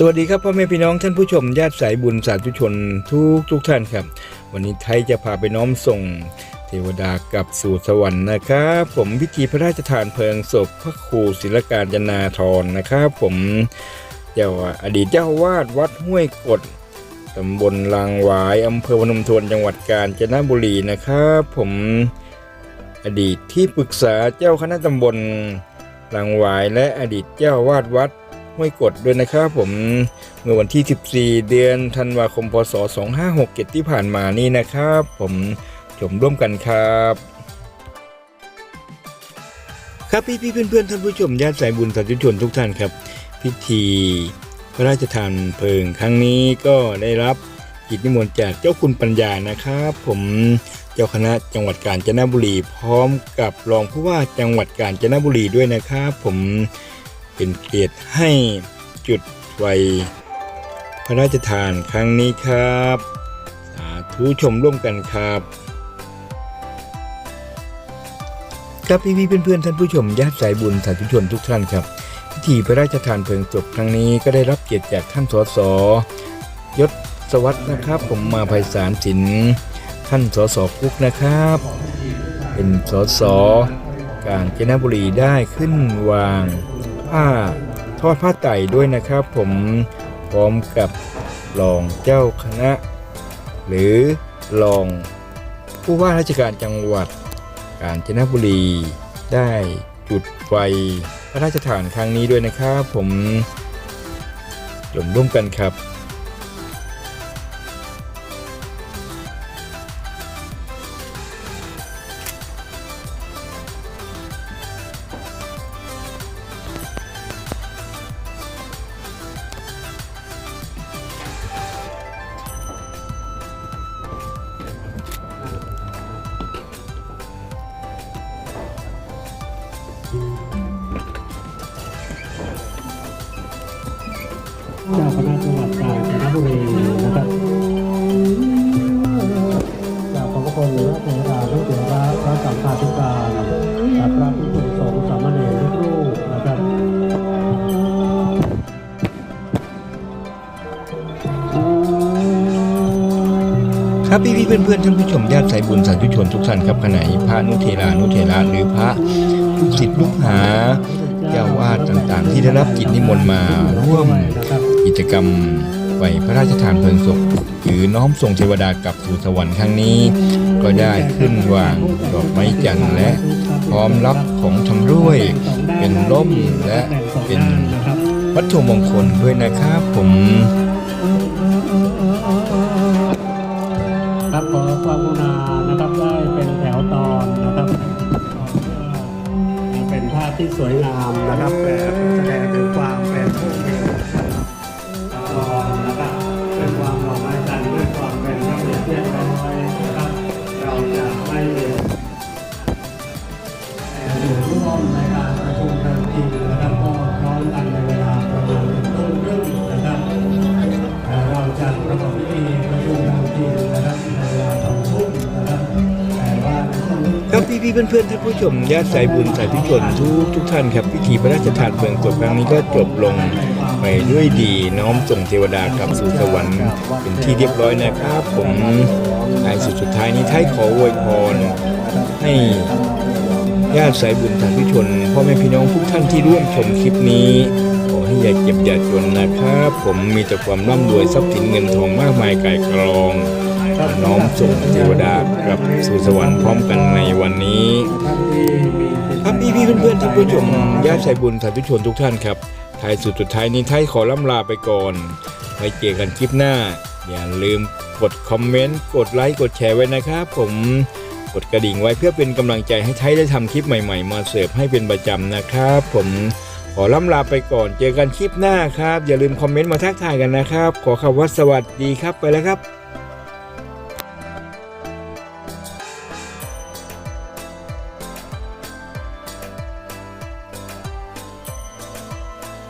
สวัสดีครับพ่อแม่พี่น้องท่านผู้ชมญาติสายบุญสาธุชนทุกทุกท่านครับ วันนี้ไทยจะพาไปน้อมส่งเทวดากับสู่สวรรค์นะครับผมพิธีพระราชทานเพลิงศพพระครูศิลการจนาธรนะครับผมเจ้าอดีตเจ้าวาดวัดห้วยกดตำบลลางหวายอำเภอพนมทวนจังหวัดกาญจนบุรีนะครับผมอดีตที่ปรึกษาเจ้าคณะตำบลลางหวายและอดีตเจ้าวาดวัด ห้วยกดด้วยนะครับผมเมื่อวันที่ 14 เดือนธันวาคมพศ 2567 ที่ผ่านมานี่นะครับ ผมชมร่วมกันครับครับพี่พี่ๆเพื่อนท่านผู้ชมญาติสายบุญสาธุชนทุกท่านครับ พิธีพระราชทานเพลิงครั้งนี้ก็ได้รับกิจนิมนต์จากเจ้าคุณปัญญานะครับ ผมเจ้าคณะจังหวัดกาญจนบุรี พร้อมกับรองผู้ว่าจังหวัดกาญจนบุรีด้วยนะครับ ผม เป็นเกียรติให้จุดไฟพระราชทานครั้งนี้ครับ สาธุชมร่วมกันครับครับพี่พี่ๆเพื่อนๆท่านผู้ชมญาติสายบุญสาธุชนทุกท่านครับ พิธีพระราชทานเพลิงศพครั้งนี้ก็ได้รับเกียรติจากท่านสสยศสวัสดิ์นะครับ ผมมาภัยสารสินท่านสสกุ๊กนะครับ เป็นสสกาญจนบุรีได้ขึ้นวาง ผ้าทอดผ้าไต่ด้วยนะครับ ผมพร้อมกับรองเจ้าคณะ หรือรองผู้ว่าราชการจังหวัดกาญจนบุรี ได้จุดไฟพระราชทานครั้งนี้ด้วยนะครับ ผมจมร่วมกันครับ เจ้าคณะจังหวัดกาญจนบุรีนะครับกราบขอบพระคุณหรือว่าเทวดาทุกเทวดาพระสัมภาธิการและพระภิกษุสงฆ์สามเณรทุกรูปนะครับครับพี่พี่เพื่อนเพื่อนท่านผู้ชมญาติสายบุญสาธุชนทุกท่านครับขณะนี้พระนุเทรานุเทระหรือพระลูกศิษย์ลูกหาเจ้าวาดต่างๆ ที่ได้รับกิจนิมนต์มาร่วม กิจกรรมไหวพระราชทานเพลิงศพหรือน้อมส่งเทวดากลับสู่สวรรค์ครั้งนี้ ก็ได้ขึ้นวางดอกไม้จันทร์และพร้อมรับของชำร่วย เป็นร่มและเป็นวัตถุมงคลด้วยนะครับผมครับขอความกรุณานะครับได้เป็นแถวตอนนะครับ เป็นภาพที่สวยงามนะครับแต่แสดงถึง อยู่ร่วมในการประชุมทันทีนะครับก็พร้อมกันในเวลาประมาณหนึ่งทุ่มครึ่งนะครับเราจะประกอบพิธีประชุมทางทีมนะครับในเวลาสองทุ่มนะครับแต่ว่านช่วงนี้ครับพี่พี่ๆเพื่อนๆท่านผู้ชมญาติสายบุญสายทุกชนทุกทุกท่านครับพิธีพระราชทานเพลิงศพครั้งนี้ก็จบลงไปด้วยดีน้อมส่งเทวดากลับสู่สวรรค์เป็นที่เรียบร้อยนะครับ ผมท้ายสุดสุดท้ายนี้ท้ายขออวยพรให้ ญาติสายบุญสายทุชนพ่อแม่พี่น้องทุกท่านที่ร่วมชมคลิปนี้ขอให้อย่าเจ็บอย่าจนนะครับ ผมมีแต่ความร่ำรวยทรัพย์สินเงินทองมากมายกายกรองน้อมส่งเทวดากลับสู่สวรรค์พร้อมกันในวันนี้ ครับพี่พี่เพื่อนๆท่านผู้ชมญาติสายบุญสาธุชนทุกท่านครับท้ายสุดสุดท้ายนี้ท้ายขอล่ำลาไปก่อนไว้เจอกันคลิปหน้า อย่าลืมกดคอมเมนต์ กดไลค์ กดแชร์ไว้นะครับผม กดกระดิ่งไว้เพื่อเป็นกำลังใจให้ไทยได้ทำคลิปใหม่ๆ มาเสิร์ฟให้เป็นประจำนะครับ ผมขอล่ำลาไปก่อนเจอกันคลิปหน้าครับ อย่าลืมคอมเมนต์มาทักทายกันนะครับ ขอคำว่าสวัสดีครับไปแล้วครับ